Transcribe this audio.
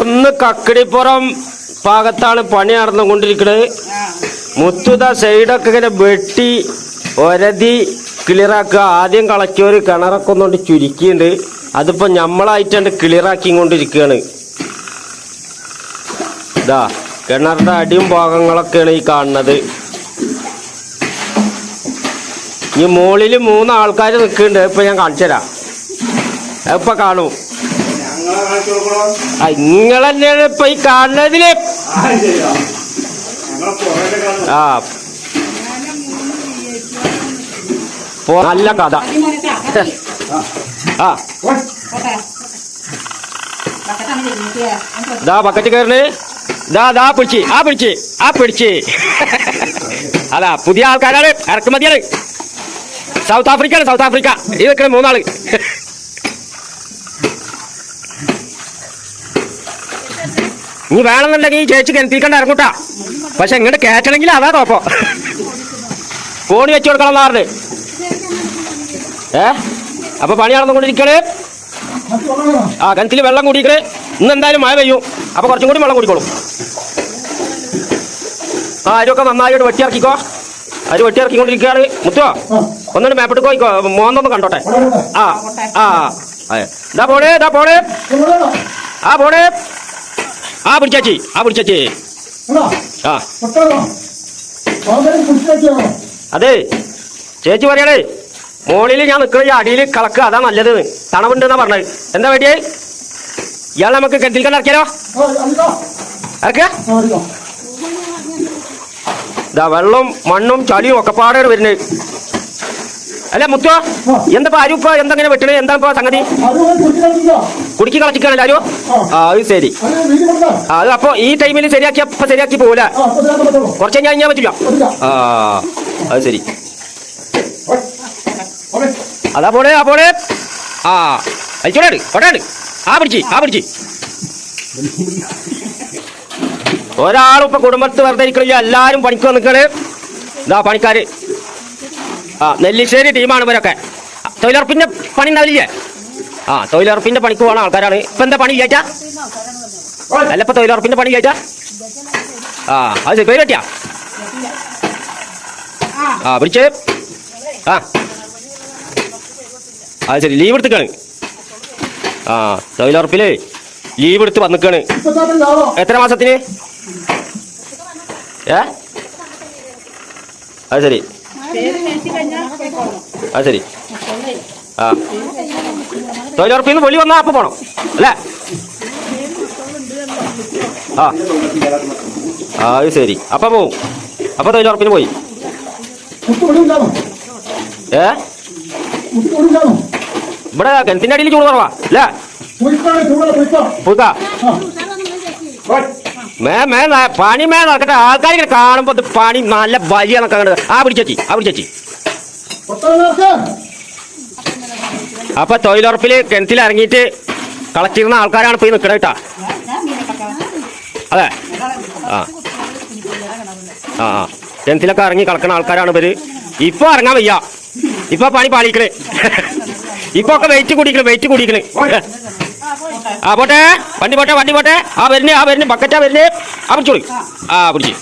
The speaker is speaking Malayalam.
ഒന്ന് കക്കടിപ്പുറം ഭാഗത്താണ് പണി നടന്നുകൊണ്ടിരിക്കുന്നത് മുത്തുത സൈഡൊക്കെ ഇങ്ങനെ വെട്ടി ഒരതി ക്ലിയറാക്കുക ആദ്യം കളക്കിയവർ കിണറൊക്കെ ഒന്നുകൊണ്ട് ചുരുക്കിയുണ്ട്. അതിപ്പോ ഞമ്മളായിട്ടാണ്ട് ക്ലിയറാക്കി കൊണ്ടിരിക്കുകയാണ് ഇതാ കിണറിന്റെ അടിയും ഭാഗങ്ങളൊക്കെയാണ് ഈ കാണുന്നത്. ഈ മുകളിൽ മൂന്ന് ആൾക്കാർ നിൽക്കുന്നുണ്ട് ഇപ്പൊ ഞാൻ കാണിച്ചു തരാം ഇപ്പൊ കാണൂ. ഇങ്ങളെന്നെയാണ് ഇപ്പൊ ഈ കാണുന്നതിൽ. ആ നല്ല കഥ. ആ. ദാ ബക്കറ്റ് കയറണേ ദാ ദാ പിടിച്ച് ആ പിടിച്ച് ആ പിടിച്ച്. അതാ പുതിയ ആൾക്കാരാണ്. ഇറക്കുമതിയാണ്. സൗത്ത് ആഫ്രിക്കയാണ് സൗത്ത് ആഫ്രിക്ക. ഇതൊക്കെ നിൽക്കണ മൂന്നാൾ. നീ വേണമെന്നുണ്ടെങ്കിൽ ഈ ചേച്ചി കിണത്തിക്കണ്ട ഇറങ്ങൂട്ടാ. പക്ഷെ ഇങ്ങോട്ട് കയറ്റണമെങ്കിൽ അതാ കുഴപ്പം. കോണി വെച്ച് കൊടുക്കണം പറഞ്ഞ്. ഏ? അപ്പൊ പണി നടന്നുകൊണ്ടിരിക്കണേ. ആ കിണറ്റിൽ വെള്ളം കൂടിക്കണേ ഇന്ന് എന്തായാലും മഴ പെയ്യും. അപ്പൊ കുറച്ചും കൂടി വെള്ളം കൂടിക്കോളും. ആ അരിയൊക്കെ നന്നായിട്ട് വെട്ടിയിറക്കിക്കോ. അരി വെട്ടിയിറക്കിക്കൊണ്ടിരിക്കുകയാണ്. മുത്തോ ഒന്നുകൊണ്ട് മേപ്പിട്ട് പോയിക്കോ മോന്നൊന്ന് കണ്ടോട്ടെ. ആ ആ ദാ പോണേ ഇതാ പോണേ. ആ പോണേ. ആ പിടിച്ചാച്ചി ആ പിടിച്ചാച്ചി ആ. അതെ. ചേച്ചി പറയണേ മോളിൽ ഞാൻ നിൽക്കണ അടിയിൽ കളക്കുക അതാ നല്ലത്. തണവുണ്ട് എന്നാ പറഞ്ഞത്. എന്താ വേണ്ടിയേ? ഇയാൾ നമുക്ക് കെട്ടിൽ കണ്ട് ഇറക്കിയാലോ? ഇറക്കുക ഇതാ വെള്ളവും മണ്ണും ചളിയും ഒക്കെ പാടാണ് വരുന്നത്. അല്ല മുത്തോ എന്താ ആരും ഇപ്പൊ എന്തെങ്ങനെ വെട്ടണേ? എന്താ ഇപ്പൊ സംഗതി? കുടുക്കി കളച്ചിക്കാണല്ലോ ആരും ആ. അത് ശരി. അത് അപ്പൊ ഈ ടൈമിൽ ശരിയാക്കി അപ്പൊ ശരിയാക്കി പോകൂല കുറച്ച് ഞാൻ ഞാൻ പറ്റില്ല. ആ അത് ശരി. അതാ പോണേ ആ പോണേ. ആ അയച്ചോടാണ് കൊടാണ് ആ പിടിച്ച് ആ പിടിച്ച്. ഒരാളും ഇപ്പൊ കുടുംബത്ത് വെറുതെ ഇരിക്കണില്ല. എല്ലാരും പണിക്ക് നിൽക്കണ് ഇതാ പണിക്കാര്. ആ നെല്ലിശ്ശേരി ടീമാണ് ഇവരൊക്കെ. തൊഴിലുറപ്പിന്റെ പണി ഉണ്ടാവില്ലേ ആ തൊഴിലുറപ്പിന്റെ പണിക്ക് പോകണ ആൾക്കാരാണ്. ഇപ്പൊ എന്താ പണി ചേച്ചാ അല്ല ഇപ്പൊ തൊഴിലുറപ്പിന്റെ പണി ചേച്ചാ ആ അത് പേര് പറ്റിയാ ആ പിടിച്ച്. ആ. അത് ശരി ലീവ് എടുത്തിക്കാണ്. ആ തൊഴിലുറപ്പിൽ ലീവ് എടുത്ത് വന്നിക്കാണ്. എത്ര മാസത്തിന്? ഏ? അത് ശരി. അത് ശരി. ആ. തൊഴിലുറപ്പിൽ നിന്ന് വെളി വന്നാൽ അപ്പം പോണം. അല്ലേ? ആ. ആ അത് ശരി. അപ്പം പോവും. അപ്പം തൊഴിലുറപ്പിന് പോയി. ഏ? ഇവിടെ കിണറ്റിന്റെ അടിയിൽ ചൂട് കുറവാ. അല്ലേ? പുതുക്കാ പണി മേ നടക്കട്ടെ. ആൾക്കാർ ഇങ്ങനെ കാണുമ്പോ പണി നല്ല വലിയ നടക്കാൻ ആ പിടിച്ചേച്ചി ആ പിടിച്ചേച്ചി അപ്പൊ തൊഴിലുറപ്പിൽ കിണറ്റിൽ ഇറങ്ങിയിട്ട് കളക്ടിരുന്ന ആൾക്കാരാണ് പോയി നിൽക്കണ കേട്ടാ. അതെ. ആ. ആ ആ. കിണറ്റിലൊക്കെ ഇറങ്ങി കളക്കണ ആൾക്കാരാണ് ഇവർ. ഇപ്പൊ ഇറങ്ങാൻ വയ്യ. ഇപ്പൊ പണി പാളിക്കണ്. ഇപ്പൊ ഒക്കെ വെയിറ്റ് കൂടിക്കണ് വെയിറ്റ് കൂടിക്കണ് ആ പോട്ടെ. വണ്ടി പോട്ടെ വണ്ടി പോട്ടെ. ആ വരുന്നേ ആ വരുന്നേ. ബക്കറ്റാ വരുന്നേ. ആ പിടിച്ചോളി. ആ പിടിച്ച്.